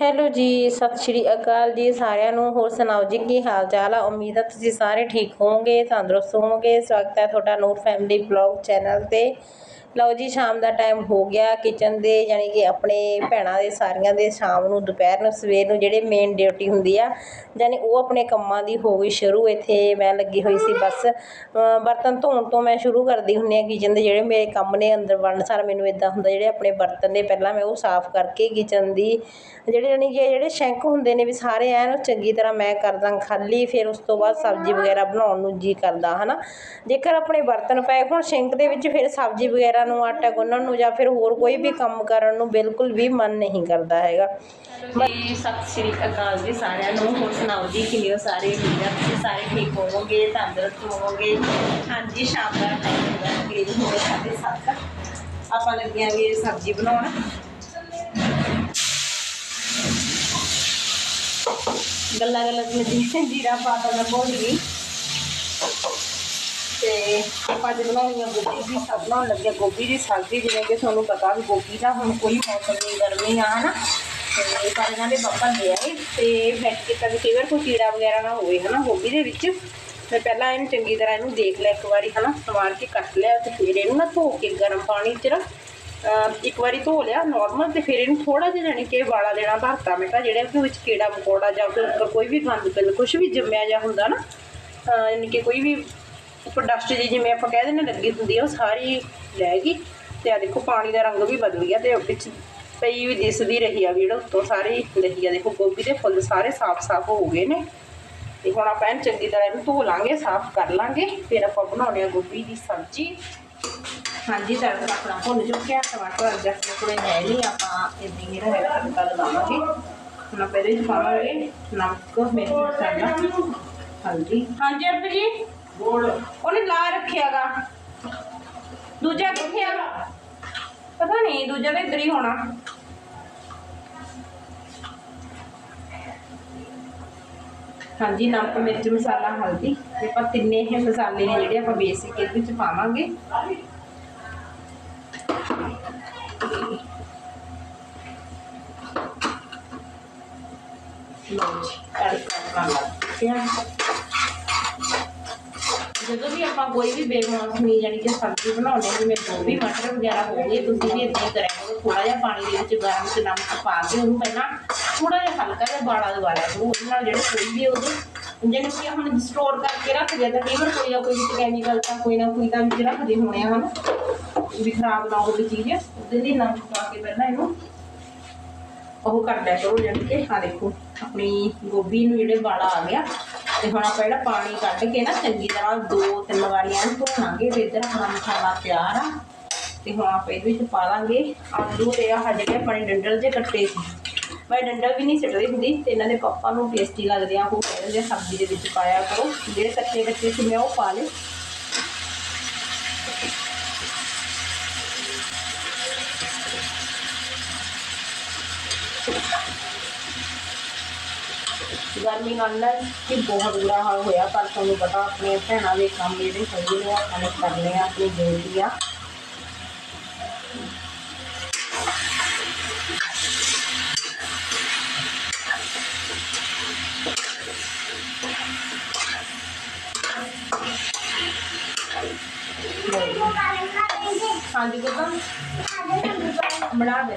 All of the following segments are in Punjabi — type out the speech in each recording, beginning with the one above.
ਹੈਲੋ ਜੀ, ਸਤਿ ਸ਼੍ਰੀ ਅਕਾਲ ਜੀ ਸਾਰਿਆਂ ਨੂੰ। ਹੋਰ ਸੁਣਾਓ ਜੀ, ਕੀ ਹਾਲ ਚਾਲ ਆ? ਉਮੀਦ ਹੈ ਤੁਸੀਂ ਸਾਰੇ ਠੀਕ ਹੋਵੋਗੇ, ਤੰਦਰੁਸਤ ਹੋਵੋਗੇ। ਸਵਾਗਤ ਹੈ ਤੁਹਾਡਾ ਨੂਰ ਫੈਮਿਲੀ ਬਲੌਗ ਚੈਨਲ ਤੇ। ਲਓ ਜੀ, ਸ਼ਾਮ ਦਾ ਟਾਈਮ ਹੋ ਗਿਆ। ਕਿਚਨ ਦੇ ਯਾਨੀ ਕਿ ਆਪਣੇ ਭੈਣਾਂ ਦੇ, ਸਾਰੀਆਂ ਦੇ ਸ਼ਾਮ ਨੂੰ, ਦੁਪਹਿਰ ਨੂੰ, ਸਵੇਰ ਨੂੰ ਜਿਹੜੇ ਮੇਨ ਡਿਊਟੀ ਹੁੰਦੀ ਆ ਯਾਨੀ ਉਹ ਆਪਣੇ ਕੰਮਾਂ ਦੀ ਹੋ ਗਈ ਸ਼ੁਰੂ। ਇੱਥੇ ਮੈਂ ਲੱਗੀ ਹੋਈ ਸੀ ਬਸ। ਬਰਤਨ ਧੋਣ ਤੋਂ ਮੈਂ ਸ਼ੁਰੂ ਕਰਦੀ ਹੁੰਦੀ ਆ ਕਿਚਨ ਦੇ ਜਿਹੜੇ ਮੇਰੇ ਕੰਮ ਨੇ, ਅੰਦਰ ਵੜਨ ਸਾਰ ਮੈਨੂੰ ਇਦਾਂ ਹੁੰਦਾ, ਜਿਹੜੇ ਆਪਣੇ ਬਰਤਨ ਨੇ, ਪਹਿਲਾਂ ਮੈਂ ਉਹ ਸਾਫ਼ ਕਰਕੇ ਕਿਚਨ ਦੀ, ਜਿਹੜੇ ਯਾਨੀ ਕਿ ਜਿਹੜੇ ਸ਼ੈਂਕ ਹੁੰਦੇ ਨੇ ਵੀ ਸਾਰੇ ਐਨ ਚੰਗੀ ਤਰ੍ਹਾਂ ਮੈਂ ਕਰਦਾ ਖਾਲੀ, ਫਿਰ ਉਸ ਤੋਂ ਬਾਅਦ ਸਬਜ਼ੀ ਵਗੈਰਾ ਬਣਾਉਣ ਨੂੰ ਜੀ ਕਰਦਾ, ਹਨਾ। ਜੇਕਰ ਆਪਣੇ ਬਰਤਨ ਪਏ, ਹੁਣ ਸ਼ਿੰਕ ਦੇ ਵਿੱਚ ਫਿਰ ਸਬਜ਼ੀ ਵਗੈਰਾ ਨੂੰ ਆਟਾ ਗੁੰਨਣ ਨੂੰ ਜਾਂ ਫਿਰ ਹੋਰ ਕੋਈ ਵੀ ਕੰਮ ਕਰਨ ਨੂੰ ਬਿਲਕੁਲ ਵੀ ਮਨ ਨਹੀਂ ਕਰਦਾ ਹੈਗਾ। ਜੀ, ਸਤਿ ਸ਼੍ਰੀ ਅਕਾਲ ਜੀ ਸਾਰਿਆਂ ਨੂੰ। ਹੋਰ ਸੁਣਾਓ ਜੀ, ਕਿਵੇਂ ਹੋ ਸਾਰੇ? ਉਮੀਦ ਹੈ ਤੁਸੀਂ ਸਾਰੇ ਠੀਕ ਹੋਵੋਗੇ? ਤੰਦਰੁਸਤ ਹੋਵੋਗੇ? ਹਾਂਜੀ ਸ਼ਾਮ ਦਾ ਟਾਈਮ ਹੋ ਗਿਆ ਤਕਰੀਬਨ ਹੋ ਗਿਆ ਸਾਢੇ ਸੱਤ ਆਪਾਂ ਲੱਗੀਆਂ ਵੀ ਸਬਜ਼ੀ ਬਣਾਉਣ। ਗੱਲਾਂ ਗੱਲਾਂ ਵਿੱਚ ਜੀ, ਜੀਰਾ ਪਾਤਾ ਮੈਂ ਭੁੱਲ ਗਈ ਤੇ ਆਪਾਂ ਅੱਜ ਬਣਾਉਣੀ ਆ ਗੋਭੀ ਦੀ ਸਬਜ਼ੀ ਬਣਾਉਣ ਲੱਗੇ ਗੋਭੀ ਦੀ ਸਬਜ਼ੀ, ਜਿਵੇਂ ਕਿ ਤੁਹਾਨੂੰ ਪਤਾ ਵੀ ਗੋਭੀ ਦਾ ਹੁਣ ਕੋਈ ਮੌਸਮ ਨਹੀਂ, ਗਰਮੀ ਆ, ਹਨਾ? ਤੇ ਪਰ ਇਹਨਾਂ ਦੇ ਪਾਪਾ ਲੈ ਆਏ ਤੇ ਫੈਟ ਕੀਤਾ ਵੀ ਕਈ ਵਾਰ ਕੋਈ ਕੀੜਾ ਵਗੈਰਾ ਨਾ ਹੋਵੇ, ਹਨਾ, ਗੋਭੀ ਦੇ ਵਿੱਚ। ਮੈਂ ਪਹਿਲਾਂ ਇਹਨੂੰ ਚੰਗੀ ਤਰ੍ਹਾਂ ਇਹਨੂੰ ਦੇਖ ਲਿਆ ਇੱਕ ਵਾਰੀ, ਹਨਾ, ਸਵਾਰ ਕੇ ਕੱਟ ਲਿਆ ਤੇ ਫਿਰ ਇਹਨੂੰ ਨਾ ਧੋ ਕੇ ਗਰਮ ਪਾਣੀ 'ਚ ਨਾ ਇੱਕ ਵਾਰੀ ਧੋ ਲਿਆ ਨਾਰਮਲ ਤੇ ਫਿਰ ਇਹਨੂੰ ਥੋੜਾ ਜਿਹਾ ਜਾਣੀ ਕਿ ਵਾਲਾ ਦੇਣਾ ਭਰਤਾ ਮੈਂ ਕਿਹਾ, ਜਿਹੜੇ ਉਹਦੇ ਵਿੱਚ ਕੀੜਾ ਮਕੌੜਾ ਜਾਂ ਕੋਈ ਉੱਪਰ ਕੋਈ ਵੀ ਗੰਦ ਪਿਲ ਕੁਝ ਵੀ ਜੰਮਿਆ ਜਾ ਹੁੰਦਾ ਨਾ ਯਾਨੀ ਕਿ ਕੋਈ ਵੀ ਉੱਪਰ ਡਸਟ ਜੀ ਜਿਵੇਂ ਆਪਾਂ ਕਹਿ ਦਿੰਦੇ ਲੱਗੀ ਹੁੰਦੀ ਆ ਉਹ ਸਾਰੀ ਲੈ ਗਈ ਤੇ ਆ ਦੇਖੋ ਪਾਣੀ ਦਾ ਰੰਗ ਵੀ ਬਦਲ ਗਿਆ ਤੇ ਵਿੱਚ ਪਈ ਵੀ ਦਿਸਦੀ ਰਹੀ ਆ ਵੀ ਜਿਹੜਾ ਉੱਤੋਂ ਸਾਰੀ ਰਹੀ ਆ ਦੇਖੋ ਗੋਭੀ ਦੇ ਫੁੱਲ ਸਾਰੇ ਸਾਫ਼-ਸਾਫ਼ ਹੋ ਗਏ ਨੇ। ਤੇ ਹੁਣ ਆਪਾਂ ਇਹਨੂੰ ਚੰਗੀ ਤਰ੍ਹਾਂ ਇਹਨੂੰ ਧੋ ਲਾਂਗੇ ਸਾਫ਼ ਕਰ ਲਾਂਗੇ ਫਿਰ ਆਪਾਂ ਬਣਾਉਣੇ ਆ ਗੋਭੀ ਦੀ ਸਬਜ਼ੀ। ਹਾਂਜੀ ਤੜਕਾ ਆਪਣਾ ਭੁੰਨ ਚੁੱਕਿਆ ਟਮਾਟਰ ਅਦਰਕ ਦੇ ਕੋਲੇ ਹੈ ਨਹੀਂ ਆਪਾਂ ਇਦਾਂ ਹੀ ਜਿਹੜਾ ਹੈਗਾ ਤੜਕਾ ਲਗਾਵਾਂਗੇ। ਹੁਣ ਆਪਾਂ ਇਹਦੇ ਵਿੱਚ ਪਾਵਾਂਗੇ ਨਮਕ ਮਿਰਚ ਮਸਾਲਾ। ਹਲਦੀ ਹਾਂਜੀ ਅਰਪ ਜੀ। ਉਹਨੇ ਲਾ ਰੱਖਿਆਗਾ। ਦੂਜਾ ਕਿੱਥੇ ਆ? ਪਤਾ ਨਹੀਂ ਦੂਜਾ ਤਾਂ ਇੱਧਰ ਹੀ ਹੋਣਾ। ਹਾਂਜੀ, ਨਮਕ, ਮਿਰਚ, ਮਸਾਲਾ, ਹਲਦੀ। ਤੇ ਆਪਾਂ ਤਿੰਨੇ ਇਹ ਮਸਾਲੇ ਨੇ ਜਿਹੜੇ ਆਪਾਂ ਬੇਸਿਕ ਇਹਦੇ ਵਿੱਚ ਪਾਵਾਂਗੇ। ਲਓ ਜੀ ਤੜਕਾ ਆਪਣਾ ਲੱਗ ਜਦੋਂ ਵੀ ਆਪਾਂ ਕੋਈ ਵੀ ਬੇਮੌਸਮੀ ਯਾਨੀ ਕਿ ਸਬਜ਼ੀ ਬਣਾਉਂਦੇ ਜਿਵੇਂ ਗੋਭੀ, ਮਟਰ ਵਗੈਰਾ ਹੋ ਗਏ, ਤੁਸੀਂ ਵੀ ਇਦਾਂ ਹੀ ਕਰਿਆ ਕਰੋ ਥੋੜਾ ਜਿਹਾ ਪਾਣੀ ਦੇ ਵਿੱਚ ਗਰਮ ਚ ਨਮਕ ਪਾ ਕੇ ਉਹਨੂੰ ਪਹਿਲਾਂ ਥੋੜਾ ਜਿਹਾ ਹਲਕਾ ਜਿਹਾ ਬਾੜਾ ਦਵਾ ਲਿਆ ਕਰੋ, ਉਹਦੇ ਨਾਲ ਜਿਹੜੇ ਕੋਈ ਵੀ ਉਹਦੇ ਜਿਹਨੂੰ ਕਿ ਹੁਣ ਸਟੋਰ ਕਰਕੇ ਰੱਖਦੇ ਤਾਂ ਕਈ ਵਾਰ ਕੋਈ ਨਾ ਕੋਈ ਵਿੱਚ ਕੈਮੀਕਲ ਤਾਂ ਕੋਈ ਨਾ ਕੋਈ ਤਾਂ ਵਿੱਚ ਰੱਖਦੇ ਹੋਣੇ ਹਨ ਵੀ ਖਰਾਬ ਨਾ ਹੋਵੇ ਚੀਜ਼, ਉਹਦੇ ਲਈ ਨਮਕ ਪਾ ਕੇ ਪਹਿਲਾਂ ਇਹਨੂੰ ਉਹ ਕਰ ਲਿਆ ਕਰੋ ਜਾਣੀ ਕਿ ਆ ਦੇਖੋ, ਆਪਣੀ ਗੋਭੀ ਨੂੰ ਜਿਹੜੇ ਬਾਲਾ ਆ ਗਿਆ ਤੇ ਹੁਣ ਆਪਾਂ ਜਿਹੜਾ ਪਾਣੀ ਕੱਢ ਕੇ ਨਾ ਚੰਗੀ ਤਰ੍ਹਾਂ ਦੋ ਤਿੰਨ ਵਾਰੀਆਂ ਇਹਨੂੰ ਧੋਵਾਂਗੇ ਤੇ ਇੱਧਰ ਆਪਣਾ ਮਸਾਲਾ ਤਿਆਰ ਆ। ਤੇ ਹੁਣ ਆਪਾਂ ਇਹਦੇ ਵਿੱਚ ਪਾ ਲਾਂਗੇ ਆਲੂ ਤੇ ਆਹ ਜਿਹੜੇ ਆਪਣੇ ਡੰਡਲ ਜੇ ਕੱਟੇ ਸੀ। ਮੈਂ ਡੰਡਲ ਵੀ ਨਹੀਂ ਸਿੱਟਦੀ ਹੁੰਦੀ, ਤੇ ਇਹਨਾਂ ਦੇ ਪਾਪਾ ਨੂੰ ਟੇਸਟੀ ਲੱਗਦੇ ਆ, ਉਹ ਕਹਿੰਦੇ ਸਬਜ਼ੀ ਦੇ ਵਿੱਚ ਪਾਇਆ ਕਰੋ। ਜਿਹੜੇ ਕੱਚੇ ਕੱਚੇ ਸੀ, ਮੈਂ ਉਹ ਪਾ ਲਏ। ਗਰਮੀ ਨਾਲ ਨਾ ਕਿ ਬਹੁਤ ਬੁਰਾ ਹਾਲ ਹੋਇਆ ਪਰ ਤੁਹਾਨੂੰ ਪਤਾ ਆਪਣੇ ਭੈਣਾਂ ਦੇ ਕੰਮ ਜਿਹੜੇ ਹੈਗੇ ਨੇ ਆਪਾਂ ਨੇ ਕਰਨੇ ਆ ਆਪਣੀ ਡਿਊਟੀ ਆ ਹਾਂਜੀ ਬਤਾ ਬਣਾ ਦੇ।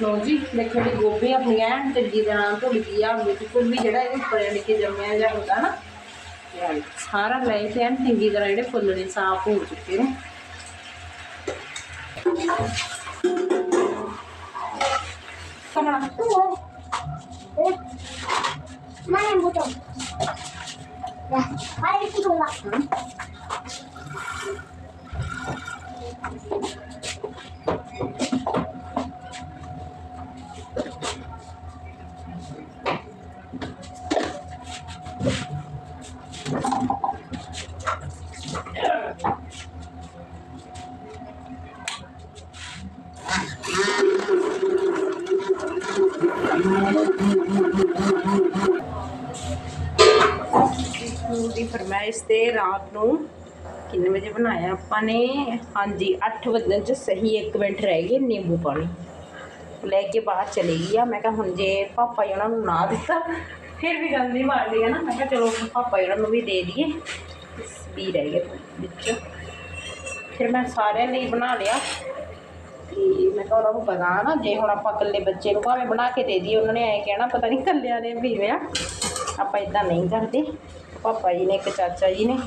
ਲੋ ਜੀ ਦੇਖੋ ਜੀ ਗੋਭੀ ਆਪਣੀ ਐਨ ਚੰਗੀ ਤਰ੍ਹਾਂ ਧੁੱਲ ਗਈ ਆ ਬਿਲਕੁਲ ਵੀ ਜਿਹੜਾ ਇਹਦੇ ਉੱਪਰ ਐਂਡ ਕੇ ਜੰਮਿਆ ਜਾਂ ਹੁੰਦਾ ਨਾ ਸਾਰਾ ਲੈ ਕੇ ਐਨ ਚੰਗੀ ਤਰ੍ਹਾਂ ਜਿਹੜੇ ਫੁੱਲ ਨੇ ਸਾਫ਼ ਹੋ ਚੁੱਕੇ ਨੇ। ਕਮਣਾ ਮੈਂ ਬੁਟਾ 来，玩一个气功吧。ਦੀ ਫਰਮਾਇਸ਼ ਤੇ ਰਾਤ ਨੂੰ ਕਿੰਨੇ ਵਜੇ ਬਣਾਇਆ ਆਪਾਂ ਨੇ? ਹਾਂਜੀ 8 ਵਜੇ ਚ ਸਹੀ 1 ਮਿੰਟ ਰਹਿ ਗਏ ਨਿੰਬੂ ਪਾਣੀ। ਲੈ ਕੇ ਬਾਹਰ ਚਲੀ ਗਈ ਆ। ਮੈਂ ਕਿਹਾ ਹੁਣ ਜੇ ਪਾਪਾ ਜੀ ਉਹਨਾਂ ਨੂੰ ਨਾ ਦਿੱਤਾ, ਫਿਰ ਵੀ ਗੱਲ ਨਹੀਂ ਮਾਰਦੀ ਹੈ ਨਾ। ਮੈਂ ਕਿਹਾ ਚਲੋ ਪਾਪਾ ਜੀ ਉਹਨਾਂ ਨੂੰ ਵੀ ਦੇ ਦਈਏ। ਵੀ ਰਹਿ ਗਿਆ ਵਿੱਚ। ਫਿਰ ਮੈਂ ਸਾਰਿਆਂ ਲਈ ਬਣਾ ਲਿਆ। ਤੇ ਮੈਂ ਕਿਹਾ ਉਹਨਾਂ ਨੂੰ ਪਤਾ ਨਾ, ਜੇ ਹੁਣ ਆਪਾਂ ਇਕੱਲੇ ਬੱਚੇ ਨੂੰ ਭਾਵੇਂ ਬਣਾ ਕੇ ਦੇ ਦਈਏ, ਉਹਨਾਂ ਨੇ ਐਂ ਕਹਿਣਾ, ਪਤਾ ਨਹੀਂ ਕੱਲਿਆਂ ਨੇ ਵੀ ਪੀਵਿਆ ਆਪਾਂ ਇਦਾਂ ਨਹੀਂ ਕਰਦੇ। ਪਾਪਾ ਜੀ ਨੇ ਇੱਕ ਚਾਚਾ ਜੀ ਨੇ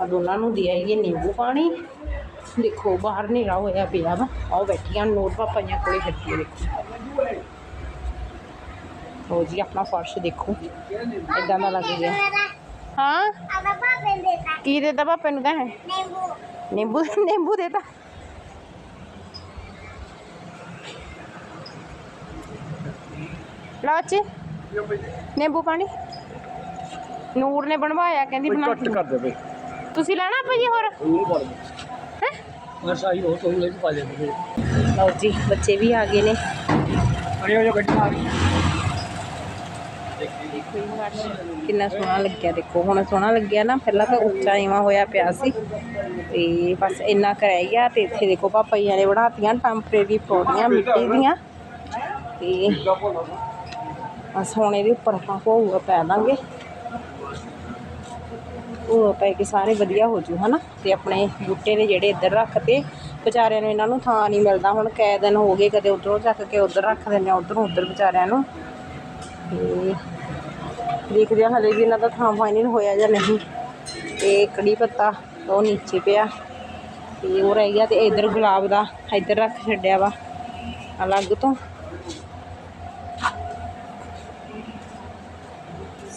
ਆ ਦੋਨਾਂ ਨੂੰ ਦਿਆ ਇਹ ਨਿੰਬੂ ਪਾਣੀ। ਦੇਖੋ ਬਾਹਰ ਹਨੇਰਾ ਹੋਇਆ ਪਿਆ ਵਾ। ਆਓ ਬੈਠੀਆਂ ਨੂਰ ਪਾਪਾ ਜੀ ਕੋਲੇ ਫਿਰਦੀ ਆ ਦੇਖੋ। ਲਓ ਜੀ ਆਪਣਾ ਫਰਸ਼ ਦੇਖੋ। ਇਦਾਂ ਦਾ ਲੱਗ ਗਿਆ। ਹਾਂ? Ada apa pendeta? ਕੀ ਦੇਤਾ ਪਾਪੇ ਨੂੰ ਤਾਂ Nembu. ਨਿੰਬੂ ਨਿੰਬੂ ਦੇਤਾ? ਲਓ ਜੀ। ਨਿੰਬੂ ਪਾਣੀ। ਨੂਰ ਨੇ ਬਣਵਾਇਆ ਕਹਿੰਦੀ ਬਣਾ ਘੱਟ ਕਰ ਦੇ ਬਈ। ਤੁਸੀਂ ਲੈਣਾ ਭਾਜੀ ਹੋਰ? ਹੈ? ਹੋ ਤੋਂ ਲੈ ਕੇ ਪਾ ਦੇ ਲਓ ਜੀ ਬੱਚੇ ਵੀ ਆ ਗਏ ਨੇ। ਅਰੇ ਉਹ ਜੋ ਗੱਡੀ ਆ ਕਿੰਨਾ ਸੋਹਣਾ ਲੱਗਿਆ ਦੇਖੋ। ਹੁਣ ਸੋਹਣਾ ਲੱਗਿਆ ਨਾ ਪਹਿਲਾਂ ਤਾਂ ਉੱਚਾ ਈਵਾ ਹੋਇਆ ਪਿਆ ਸੀ। ਤੇ ਬਸ ਇੰਨਾ ਕੁ ਰਹਿ ਗਿਆ ਤੇ ਇੱਥੇ ਦੇਖੋ ਪਾਪਾ ਜੀ ਨੇ ਬਣਾਤੀਆਂ ਟੈਂਪਰੇਰੀ ਪੌੜੀਆਂ ਮਿੱਟੀ ਦੀਆਂ। ਤੇ ਬਸ ਹੁਣ ਇਹਦੇ ਉੱਪਰ ਆਪਾਂ ਭੋਗ ਪੈ ਦਾਂਗੇ। ਉਹ ਪੈ ਕੇ ਸਾਰੇ ਵਧੀਆ ਹੋ ਜੂ, ਹਨਾ? ਤੇ ਆਪਣੇ ਬੂਟੇ ਨੇ ਜਿਹੜੇ ਇੱਧਰ ਰੱਖਤੇ ਵਿਚਾਰਿਆਂ ਨੂੰ ਇਹਨਾਂ ਨੂੰ ਥਾਂ ਨਹੀਂ ਮਿਲਦਾ। ਹੁਣ ਕਈ ਦਿਨ ਹੋ ਗਏ ਕਦੇ ਉਧਰੋਂ ਚੱਕ ਕੇ ਉਧਰ ਰੱਖ ਦਿੰਦੇ ਆ, ਉਧਰੋਂ ਉਧਰ ਵਿਚਾਰਿਆਂ ਨੂੰ। ਤੇ ਦੇਖਦੇ ਹਾਂ ਹਲੇ ਵੀ ਇਹਨਾਂ ਦਾ ਥਾਂ ਫਾਈਨਲ ਹੋਇਆ ਜਾਂ ਨਹੀਂ। ਤੇ ਕੜੀ ਪੱਤਾ ਉਹ ਨੀਚੇ ਪਿਆ। ਤੇ ਉਹ ਰਹਿ ਗਿਆ ਤੇ ਇੱਧਰ ਗੁਲਾਬ ਦਾ ਇੱਧਰ ਰੱਖ ਛੱਡਿਆ ਵਾ, ਅਲੱਗ ਤੋਂ।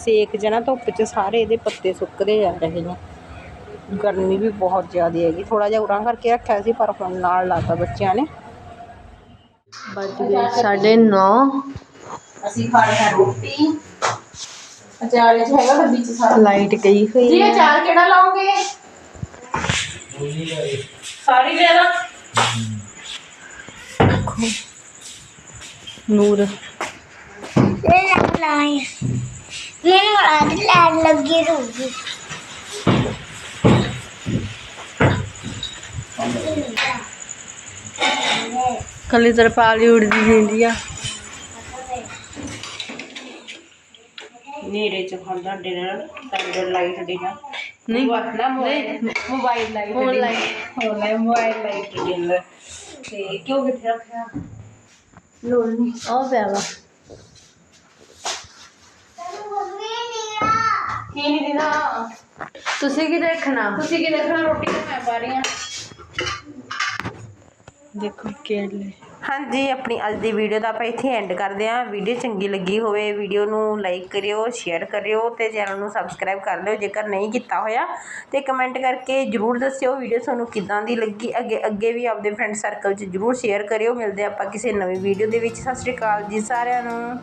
ਸੇਕ ਜਨਾ ਧੁੱਪ 'ਚ ਸਾਰੇ ਇਹਦੇ ਪੱਤੇ ਸੁੱਕਦੇ ਜਾ ਰਹੇ ਨੇ। ਗਰਮੀ ਵੀ ਬਹੁਤ ਜ਼ਿਆਦਾ ਹੈਗੀ। ਥੋੜਾ ਜਿਹਾ ਉਰਾਂ ਕਰਕੇ ਰੱਖਿਆ ਸੀ ਪਰ ਹੁਣ ਨਾਲ ਲਾਤਾ ਬੱਚਿਆਂ ਨੇ। ਵੱਜ ਗਏ ਸਾਢੇ ਨੌ। ਅਸੀਂ ਖਾ ਰਹੇ ਹਾਂ ਰੋਟੀ। ਅਚਾਰ ਵਿੱਚ ਹੈਗਾ ਡੱਬੀ 'ਚ ਸਾਰਾ। ਲਾਈਟ ਗਈ ਹੋਈ ਜੀ ਹੈ। ਅਚਾਰ ਕਿਹੜਾ ਲਾਓਗੇ? ਸਾਰੀ ਲੈ ਲਾ। ਨੂਰ। Ini lagi Ini ada lain lagi rugi. ਕੱਲੀ ਤਰਪਾਲੀ ਉੜਦੀ ਜਾਂਦੀ ਆ। ਨੇੜੇ ਚ ਖਾਂਦਾ ਡਿਨਰ ਸਟੈਂਡਰਡ ਲਾਈਟ ਡਿਨਰ ਨਹੀਂ ਨਾ mobile mobile light Online. Online mobile light dinner ਤੇ ਕਿਉਂ ਕਿੱਥੇ ਰੱਖਿਆ? ਲੋੜ ਨਹੀਂ ਉਹ ਪਿਆ ਵਾ। ਕੀ ਨਹੀਂ ਦਿਨਾ ਤੁਸੀਂ ਕੀ ਦੇਖਣਾ? ਤੁਸੀਂ ਕੀ ਦੇਖਣਾ? ਰੋਟੀ ਤਾਂ ਮੈਂ ਪਾ ਰਹੀ ਦੇਖੋ ਕੇਲੇ। ਹਾਂਜੀ ਆਪਣੀ ਅੱਜ ਦੀ ਵੀਡੀਓ ਦਾ ਆਪਾਂ ਇੱਥੇ ਐਂਡ ਕਰਦੇ ਹਾਂ। ਵੀਡੀਓ ਚੰਗੀ ਲੱਗੀ ਹੋਵੇ ਵੀਡੀਓ ਨੂੰ ਲਾਈਕ ਕਰਿਓ ਸ਼ੇਅਰ ਕਰਿਓ ਤੇ ਚੈਨਲ ਨੂੰ ਸਬਸਕ੍ਰਾਈਬ ਕਰ ਲਿਓ ਜੇਕਰ ਨਹੀਂ ਕੀਤਾ ਹੋਇਆ ਤੇ ਕਮੈਂਟ ਕਰਕੇ ਜਰੂਰ ਦੱਸਿਓ ਵੀਡੀਓ ਤੁਹਾਨੂੰ ਕਿੱਦਾਂ ਦੀ ਲੱਗੀ। ਅੱਗੇ ਅੱਗੇ ਵੀ ਆਪਦੇ ਫਰੈਂਡ ਸਰਕਲ 'ਚ ਜਰੂਰ ਸ਼ੇਅਰ ਕਰਿਓ। ਮਿਲਦੇ ਆਪਾਂ ਕਿਸੇ ਨਵੀਂ ਵੀਡੀਓ ਦੇ ਵਿੱਚ। ਸਤਿ ਸ਼੍ਰੀ ਅਕਾਲ ਜੀ ਸਾਰਿਆਂ ਨੂੰ।